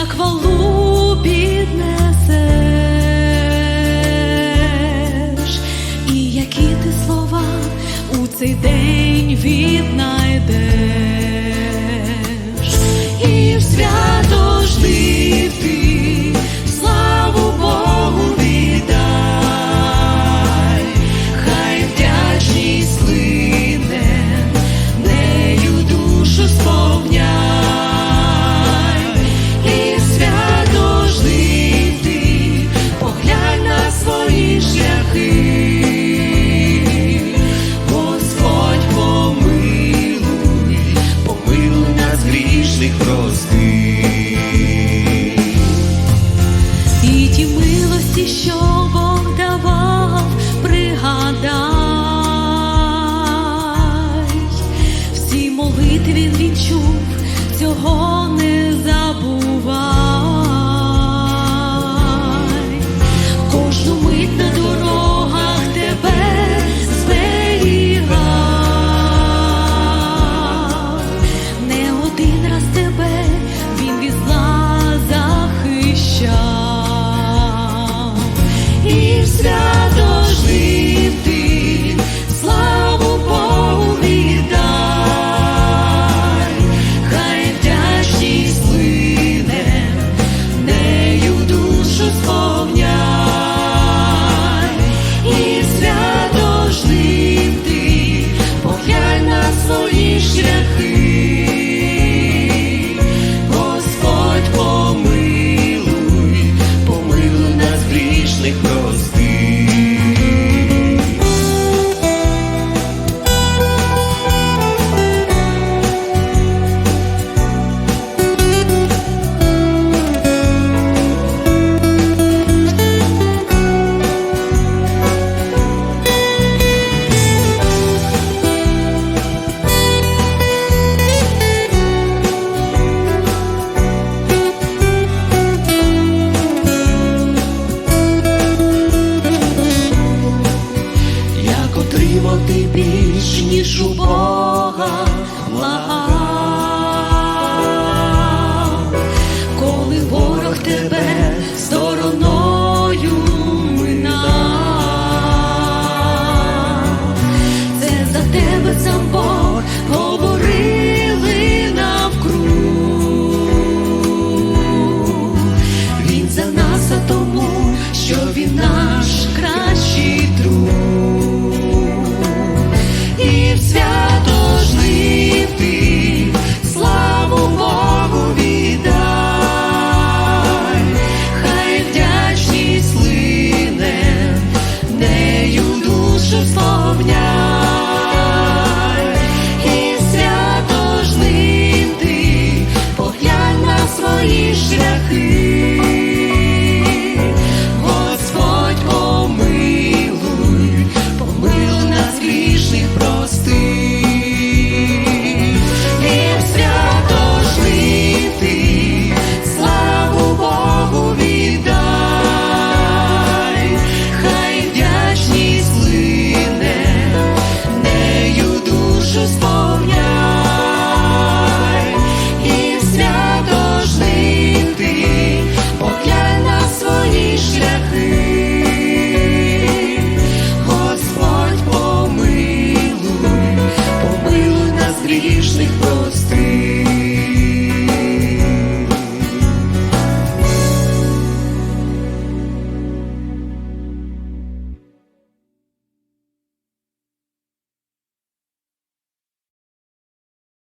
як валу піднесеш, і які ти слова у цей день. що Бог давав, пригадай, всі молитві відчув цього. Love.